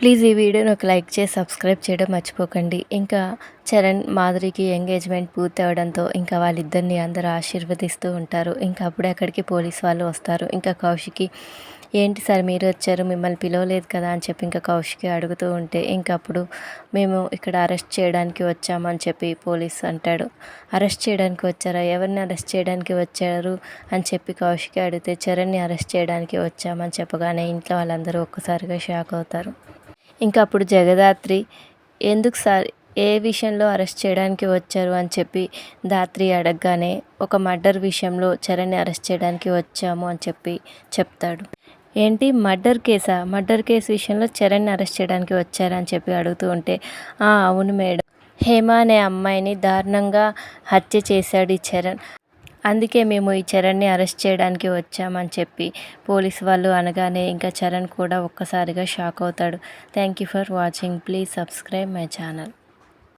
Please ఈ వీడియోని ఒక లైక్ చేసి సబ్స్క్రైబ్ చేయడం మర్చిపోకండి. ఇంకా చరణ్ మాధురికి ఎంగేజ్మెంట్ పూర్తి అవడంతో ఇంకా వాళ్ళిద్దరిని అందరూ ఆశీర్వదిస్తూ ఉంటారు. ఇంకా అప్పుడే అక్కడికి పోలీస్ వాళ్ళు వస్తారు. ఇంకా కౌశికి ఏంటి సార్ మీరు వచ్చారు? మిమ్మల్ని పిలవలేదు కదా? అని చెప్పి ఇంకా కౌశికి అడుగుతూ ఉంటే ఇంకప్పుడు మేము ఇక్కడ అరెస్ట్ చేయడానికి వచ్చామని చెప్పి పోలీస్ అంటాడు. అరెస్ట్ చేయడానికి వచ్చారా? ఎవరిని అరెస్ట్ చేయడానికి వచ్చారు? అని చెప్పి కౌశికి అడిగితే చరణ్ని అరెస్ట్ చేయడానికి వచ్చామని చెప్పగానే ఇంట్లో వాళ్ళందరూ ఒక్కసారిగా షాక్ అవుతారు. ఇంకా అప్పుడు జగదాత్రి ఎందుకు సార్ ఏ విషయంలో అరెస్ట్ చేయడానికి వచ్చారు? అని చెప్పి దాత్రి అడగగానే ఒక మర్డర్ విషయంలో చరణ్ని అరెస్ట్ చేయడానికి వచ్చాము అని చెప్పి చెప్తాడు. ఏంటి? మర్డర్ కేసా? మర్డర్ కేసు విషయంలో చరణ్ని అరెస్ట్ చేయడానికి వచ్చారని చెప్పి అడుగుతూ ఉంటే అవును మేడం. హేమ అనే అమ్మాయిని దారుణంగా హత్య చేశాడు ఈ చరణ్. అందుకే మేము ఈ చరణ్ని అరెస్ట్ చేయడానికి వచ్చామని చెప్పి పోలీస్ వాళ్ళు అనగానే ఇంకా చరణ్ కూడా ఒక్కసారిగా షాక్ అవుతాడు. Thank you for watching. Please subscribe my channel.